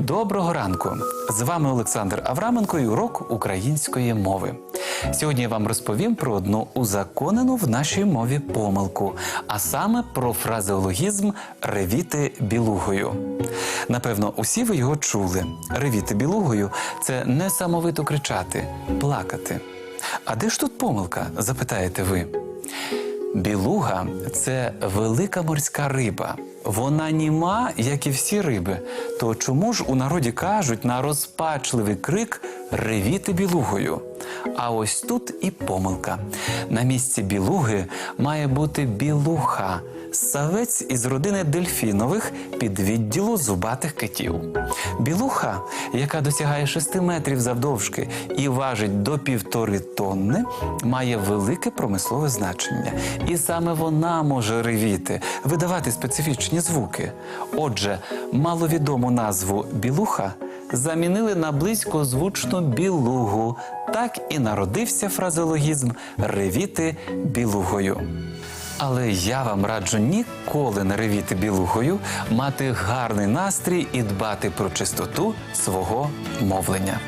Доброго ранку! З вами Олександр Авраменко і урок української мови. Сьогодні я вам розповім про одну узаконену в нашій мові помилку, а саме про фразеологізм ревіти білугою. Напевно, усі ви його чули. Ревіти білугою це несамовито кричати, плакати. А де ж тут помилка? запитаєте ви. Білуга це велика морська риба. Вона німа, як і всі риби. То чому ж у народі кажуть на розпачливий крик ревіти білугою? А ось тут і помилка. На місці білуги має бути білуха, савець із родини дельфінових підвідділу зубатих китів. Білуха, яка досягає 6 метрів завдовжки і важить до півтори тонни, має велике промислове значення. І саме вона може ревіти, видавати специфічні звуки. Отже, маловідому назву білуха замінили на близько звучну білугу. Так і народився фразеологізм ревіти білугою. Але я вам раджу ніколи не ревіти білугою, мати гарний настрій і дбати про чистоту свого мовлення.